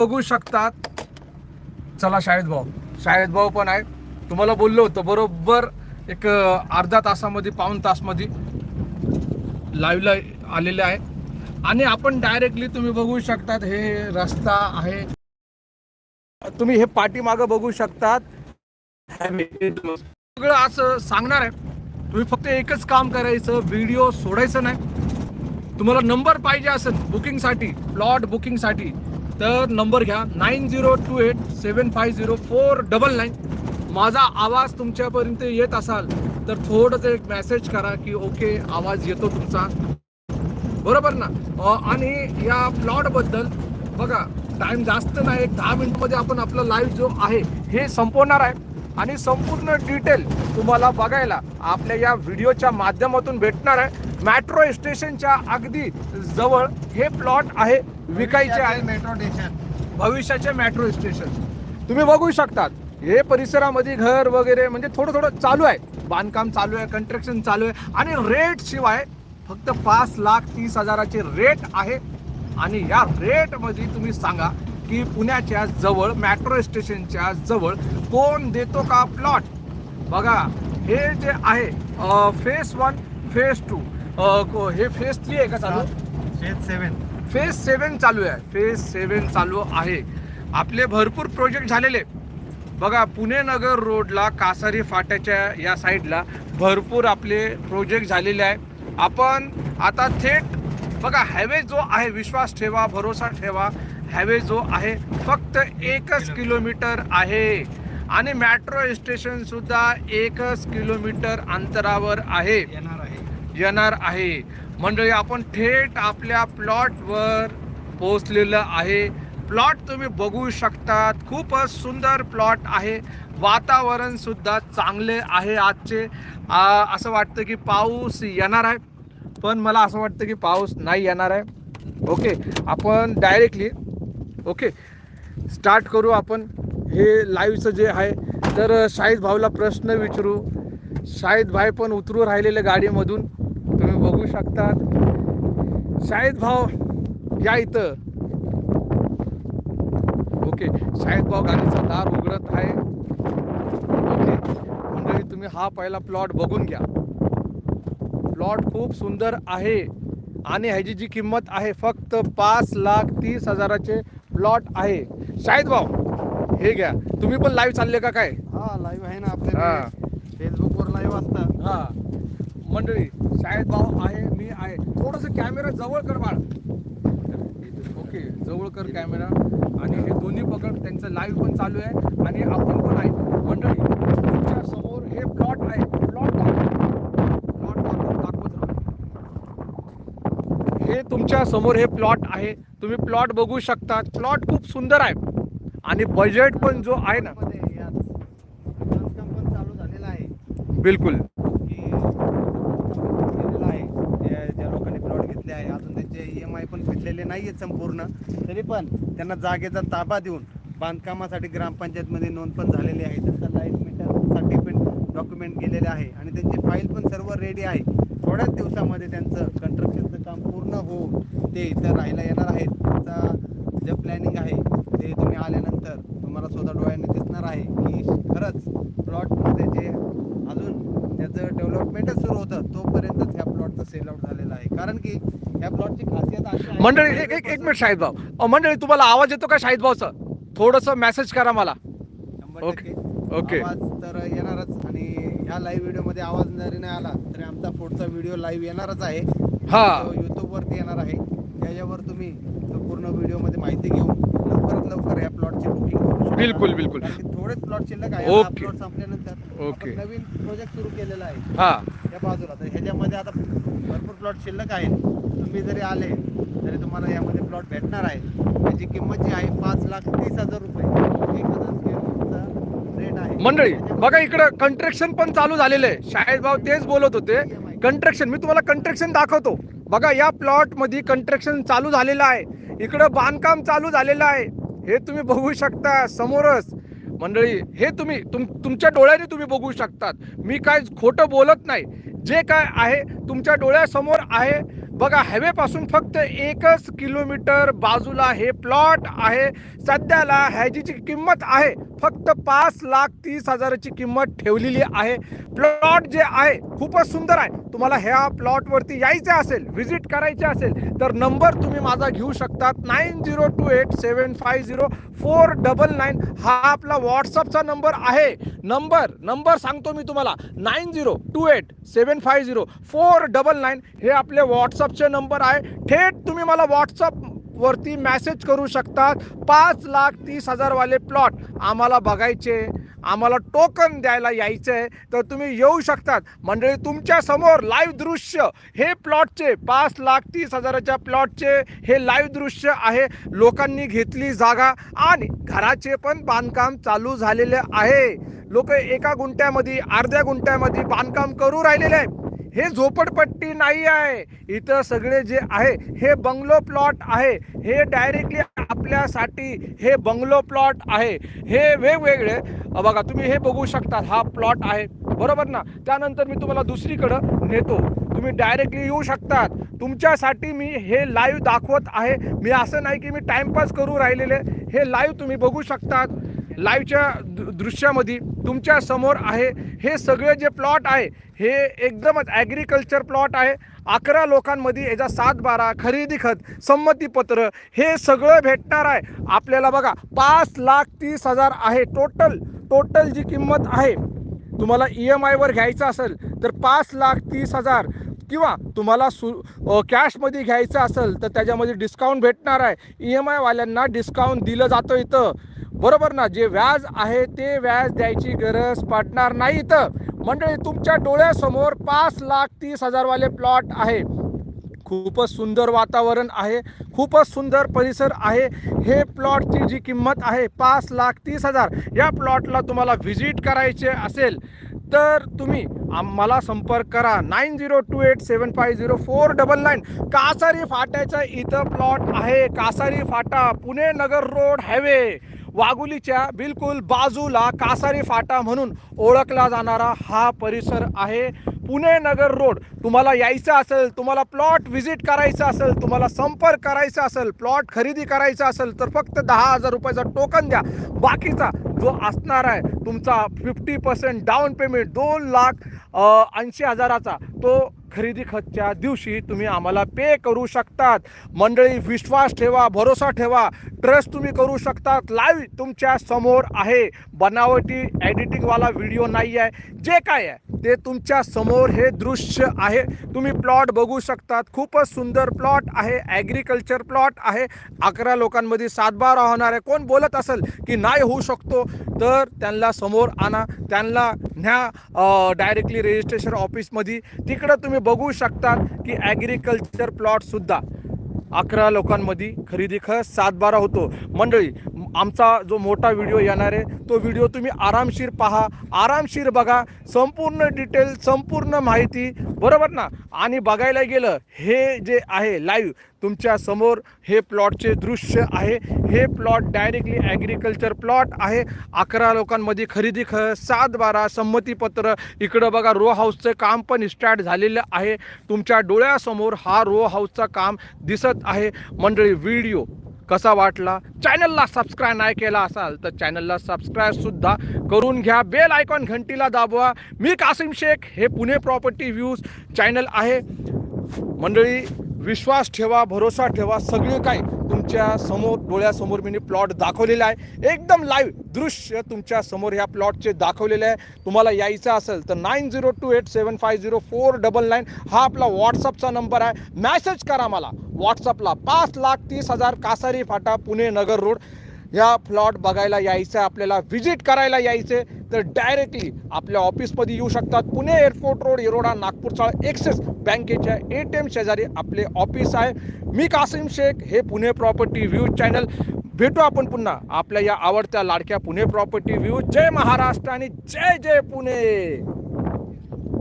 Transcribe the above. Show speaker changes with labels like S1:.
S1: बघू शकतात. चला शाळेत भाऊ. शाळेत भाऊ पण आहे तुम्हाला बोललो होतं बरोबर एक अर्धा तासामध्ये पाऊन तासमध्ये लाईव्हला आलेले आहे आणि आपण डायरेक्टली तुम्ही बघू शकतात हे रस्ता आहे. तुम्ही हे पाठीमागं बघू शकतात. सगळं असं सांगणार आहे. तुम्ही फक्त एकच काम करायचं व्हिडिओ सोडायचं नाही. तुम्हाला नंबर पाहिजे असेल बुकिंगसाठी प्लॉट बुकिंगसाठी तर नंबर घ्या nine zero two eight seven five zero four double nine. माझा आवाज तुमच्यापर्यंत येत असाल तर थोडंसं एक मेसेज करा की ओके आवाज येतो तुमचा. बरोबर ना? आणि या प्लॉटबद्दल बघा टाइम जास्त नाही एक दहा मिनिटमध्ये आपण आपला लाईव्ह जो आहे हे संपवणार आहे. आणि संपूर्ण डिटेल तुम्हाला बघायला आपल्या या व्हिडिओच्या माध्यमातून भेटणार आहे. मेट्रो स्टेशनच्या अगदी जवळ हे प्लॉट आहे विकायचे आहे.
S2: मेट्रो स्टेशन
S1: भविष्याचे मेट्रो स्टेशन तुम्ही बघू शकतात हे परिसरामध्ये घर वगैरे म्हणजे थोडं थोडं चालू आहे. बांधकाम चालू आहे कंस्ट्रक्शन चालू आहे आणि रेट शिवाय फक्त पाच लाख तीस हजाराचे रेट आहे. आणि या रेटमध्ये तुम्ही सांगा की पुण्याच्या जवळ मेट्रो स्टेशनच्या जवळ कोण देतो का प्लॉट बघा हे जे आहे फेस वन फेस टू हे फेस थ्री आहे का चालू?
S2: शेत सेवन
S1: फेज सेवन चालू आहे. फेज सेवन चालू आहे. आपले भरपूर प्रोजेक्ट झालेले. बघा पुणे नगर रोडला कासारी फाट्याच्या या साईडला भरपूर आपले प्रोजेक्ट झालेले आहे. आपण आता थेट बघा हायवे जो आहे विश्वास ठेवा भरोसा ठेवा. हायवे जो आहे फक्त एकच किलोमीटर आहे. आणि मेट्रो स्टेशन सुद्धा एकच किलोमीटर अंतरावर आहे.
S2: येणार आहे.
S1: मंडळी आपण थेट आपल्या प्लॉटवर पोहोचलेलं आहे. प्लॉट तुम्ही बघू शकतात. खूपच सुंदर प्लॉट आहे. वातावरण सुद्धा चांगले आहे आजचे. आ, असं वाटतं की पाऊस येणार आहे. पण मला असं वाटतं की पाऊस नाही येणार आहे. ओके आपण डायरेक्टली ओके. स्टार्ट करू आपण. हे लाईव्हचं जे आहे तर शाहिद भाऊला प्रश्न विचारू. शाहिद भाई पण उतरू राहिलेले गाडीमधून. तुम्ही बघू शकतात शाहिद भाऊ या इथं. ओके. शाहिद भाऊ गाडीचा दार उघडत आहे. ओके. मंडळी तुम्ही हा पहिला प्लॉट बघून घ्या. प्लॉट खूप सुंदर आहे. आणि ह्याची जी किंमत आहे फक्त पाच लाख तीस हजाराचे प्लॉट आहे. शाहिद भाऊ हे घ्या. तुम्ही पण लाईव्ह चालले का काय?
S2: हा लाईव्ह आहे ना
S1: हा.
S2: आपल्या फेसबुकवर लाईव्ह असतात
S1: हा. मंडळी शाळेत भाऊ आहे मी आहे. थोडस कॅमेरा जवळ कर बाळ. ओके जवळ कर कॅमेरा आणि हे दोन्ही पकड त्यांचं लाईव्ह पण चालू आहे. आणि आपण पण आहे. मंडळी तुमच्यासमोर हे प्लॉट आहे. प्लॉट प्लॉट दाखवत राहा. हे तुमच्यासमोर हे प्लॉट आहे. तुम्ही प्लॉट बघू शकता प्लॉट खूप सुंदर आहे. आणि बजेट पण जो आहे ना
S2: चालू झालेलं आहे.
S1: बिलकुल.
S2: की केलेलं आहे. जे ज्या लोकांनी प्लॉट घेतले आहे. अजून त्यांचे ई एम आय पण फिटलेले नाही आहेत संपूर्ण. तरी पण त्यांना जागेचा ताबा देऊन बांधकामासाठी ग्रामपंचायतमध्ये नोंद पण झालेली आहे. त्यांचा लाइट मीटरसाठी पण डॉक्युमेंट गेलेले आहे. आणि त्यांची फाईल पण सर्व रेडी आहे. थोड्याच दिवसामध्ये त्यांचं कंस्ट्रक्शनचं पूर्ण होऊन ते इथं राहायला येणार आहेत. त्यांचा जे प्लॅनिंग आहे ते तुम्ही आल्यानंतर तुम्हाला स्वतः डोळ्यांनी दिसणार आहे की खरंच प्लॉटमध्ये जे अजून त्याचं डेव्हलपमेंटच सुरू होतं तोपर्यंतच ह्या प्लॉटचं सेल आउट झालेलं आहे. कारण की ह्या प्लॉटची खासियत
S1: मंडळी एक एक एक मिनिट शाहिद भाऊ. अ, मंडळी तुम्हाला आवाज येतो का शाहिद भाऊचा? थोडस मेसेज करा मला. ओके. ओके.
S2: आवाज तर येणारच आणि ह्या लाईव्ह व्हिडिओमध्ये आवाज जरी नाही आला तरी आमचा पुढचा व्हिडिओ लाईव्ह येणारच आहे.
S1: हा.
S2: वरती येणार आहे. त्याच्यावर तुम्ही पूर्ण व्हिडिओमध्ये माहिती घेऊन लवकरात लवकर ह्या प्लॉटची बुकिंग करू शकता.
S1: बिलकुल, बिलकुल.
S2: कारण की थोडेच प्लॉट शिल्लक आहे. आता
S1: ओके.
S2: प्लॉट संपल्यानंतर
S1: ओके.
S2: आपण नवीन प्रोजेक्ट सुरू केलेला आहे.
S1: हा.
S2: या बाजूला. तर ह्याच्यामध्ये आता भरपूर प्लॉट शिल्लक आहेत. तुम्ही जरी आले तरी तुम्हाला यामध्ये प्लॉट भेटणार आहे. त्याची किंमत जी आहे पाच लाख तीस हजार रुपये. एक हजार रेट आहे.
S1: मंडळी बघा इकडं कंस्ट्रक्शन पण चालू झालेलं आहे. शाहिद भाऊ तेच बोलत होते. कंस्ट्रक्शन मी तुम्हाला कंस्ट्रक्शन दाखवतो. बघा या प्लॉटमध्ये कंट्रक्शन कंस्ट्रक्शन चालू झालेलं आहे. इकडं बांधकाम चालू झालेलं आहे. हे तुम्ही बघू शकता समोरच. मंडळी हे तुम्ही तुम तुमच्या डोळ्याने तुम्ही बघू शकतात. मी काय खोटं बोलत नाही. जे काय आहे तुमच्या डोळ्यासमोर आहे. बघा हायवे पासून फक्त एकच किलोमीटर बाजूला हे प्लॉट आहे. सध्याला ह्याची जी किंमत आहे फक्त पाच लाख तीस हजाराची किंमत ठेवलेली आहे. प्लॉट जे आहे खूपच सुंदर आहे. तुम्हाला ह्या प्लॉटवरती यायचे असेल व्हिजिट करायचे असेल तर नंबर तुम्ही माझा घेऊ शकतात nine zero two eight seven five zero four double nine. हा आपला व्हॉट्सअपचा नंबर आहे. नंबर नंबर सांगतो मी तुम्हाला. Nine zero two eight seven five zero four double nine हे आपले व्हॉट्सअपचे नंबर आहे. थेट तुम्ही मला व्हॉट्सअप वरती मॅसेज करू शकतात. पाच लाख तीस हजारवाले प्लॉट आम्हाला बघायचे. आम्हाला टोकन द्यायला यायचं आहे तर तुम्ही येऊ शकतात. मंडळी तुमच्यासमोर लाईव्ह दृश्य हे प्लॉटचे पाच लाख तीस हजाराच्या प्लॉटचे हे लाईव्ह दृश्य आहे. लोकांनी घेतली जागा आणि घराचे पण बांधकाम चालू झालेले आहे. लोक एका गुंठ्यामध्ये अर्ध्या गुंठ्यामध्ये बांधकाम करू राहिलेले आहे हे झोपडपट्टी नाही आहे इथं सगळे जे आहे हे बंगलो प्लॉट आहे. हे डायरेक्टली आपल्यासाठी हे बंगलो प्लॉट आहे. हे वेगवेगळे बघा तुम्ही हे बघू शकता हा प्लॉट आहे. बरोबर ना? त्यानंतर मी तुम्हाला दुसरीकडं नेतो. तुम्ही डायरेक्टली येऊ शकतात. तुमच्यासाठी मी हे लाईव्ह दाखवत आहे. मी असं नाही की मी टाइमपास करू राहिलेले. हे लाईव्ह तुम्ही बघू शकतात. लाईव्हच्या दृ- दृश्यामध्ये तुमच्यासमोर आहे. हे सगळे जे प्लॉट आहे हे एकदमच ॲग्रिकल्चर प्लॉट आहे. अकरा लोकांमध्ये याचा सात बारा खरेदी खत संमतीपत्र हे सगळं भेटणार आहे. आपल्याला बघा पाच लाख तीस हजार आहे टोटल. टोटल जी किंमत आहे तुम्हाला ई एम आयवर घ्यायचं असेल तर पाच लाख तीस हजार. किंवा तुम्हाला सु कॅशमध्ये घ्यायचं असेल तर त्याच्यामध्ये डिस्काउंट भेटणार आहे. ई एम आयवाल्यांना डिस्काउंट दिलं जातं इथं. बरोबर ना जे व्याज आहे ते व्याज द्यायची गरज पडणार नाही इथं. मंडळी तुमच्या डोळ्यासमोर पाच लाख तीस हजारवाले प्लॉट आहे. खूपच सुंदर वातावरण आहे खूपच सुंदर परिसर आहे. हे प्लॉटची जी किंमत आहे पाच लाख तीस हजार या प्लॉटला तुम्हाला व्हिजिट करायचे असेल तर तुम्ही आम्हाला मला संपर्क करा. Nine zero two eight seven five zero four double nine. Kasari फाट्याचा इथं प्लॉट आहे. Kasari Phata Pune Nagar road highway. वागुलीच्या बिलकुल बाजूला कासारी फाटा म्हणून ओळखला जाणारा हा परिसर आहे. पुणे नगर रोड. तुम्हाला यायचं असेल तुम्हाला प्लॉट व्हिजिट करायचं असेल तुम्हाला संपर्क करायचा असेल प्लॉट खरेदी करायचा असेल तर फक्त दहा हजार रुपयाचा टोकन द्या. बाकीचा जो असणार आहे तुमचा फिफ्टी पर्सेंट डाऊन पेमेंट दोन लाख ऐंशी हजाराचा तो खरेदी खतच्या दिवशी तुम्ही आम्हाला पे करू शकतात. मंडळी विश्वास ठेवा भरोसा ठेवा. ट्रस्ट तुम्ही करू शकतात. लाईव्ह तुमच्यासमोर आहे. बनावटी एडिटिंगवाला व्हिडिओ नाही आहे जे काय आहे ते तुमच्यासमोर हे दृश्य आहे. तुम्ही प्लॉट बघू शकतात. खूपच सुंदर प्लॉट आहे. ॲग्रिकल्चर प्लॉट आहे. अकरा लोकांमध्ये सातबारा होणार आहे. कोण बोलत असेल की नाही होऊ शकतो तर त्यांना समोर आणा. त्यांना न्या डायरेक्टली रजिस्ट्रेशन ऑफिसमध्ये तिकडं तुम्ही बघू शकतात की ॲग्रिकल्चर प्लॉटसुद्धा अकरा लोकांमध्ये खरेदी खत सातबारा होतो. मंडळी आमचा जो मोठा व्हिडिओ येणार आहे तो व्हिडिओ तुम्ही आरामशीर पहा. आरामशीर बघा. संपूर्ण डिटेल संपूर्ण माहिती बरोबर ना? आणि बघायला गेलं हे जे आहे लाईव्ह तुमच्यासमोर हे प्लॉटचे दृश्य आहे. हे प्लॉट डायरेक्टली ॲग्रिकल्चर प्लॉट आहे. अकरा लोकांमध्ये खरेदी ख सात बारा संमतीपत्र. इकडं बघा रो हाऊसचं काम पण स्टार्ट झालेलं आहे. तुमच्या डोळ्यासमोर हा रो हाऊसचं काम दिसत आहे. मंडळी व्हिडिओ कसा वाटला? चॅनलला सबस्क्राईब नाही केला असाल तर चॅनलला सबस्क्राईबसुद्धा करून घ्या. बेल आयकॉन घंटीला दाबवा. मी कासिम शेख हे पुणे प्रॉपर्टी व्ह्यूज चॅनल आहे. मंडळी विश्वास ठेवा भरोसा ठेवा सगळे काही. तुमच्यासमोर डोळ्यासमोर मी प्लॉट दाखवलेला आहे. एकदम लाईव्ह दृश्य तुमच्यासमोर ह्या प्लॉटचे दाखवलेले आहे. तुम्हाला यायचं असेल तर nine zero two eight seven five zero four double nine हा आपला व्हॉट्सअपचा नंबर आहे. मॅसेज करा मला. व्हॉट्सअपला पाच लाख तीस हजार कासारी फाटा पुणे नगर रोड. या प्लॉट बघायला यायचं आहे आपल्याला व्हिजिट करायला यायचे तर डायरेक्टली आपल्या ऑफिसमध्ये येऊ शकतात. पुणे एअरपोर्ट रोड येरोडा नागपूरचा एक्सेस बँकेच्या ए टी एम शेजारी आपले ऑफिस आहे. मी कासिम शेख हे पुणे प्रॉपर्टी व्ह्यूज चॅनल भेटू आपण पुन्हा आपल्या या आवडत्या लाडक्या पुणे प्रॉपर्टी व्ह्यूज जय महाराष्ट्र आणि जय जय पुणे!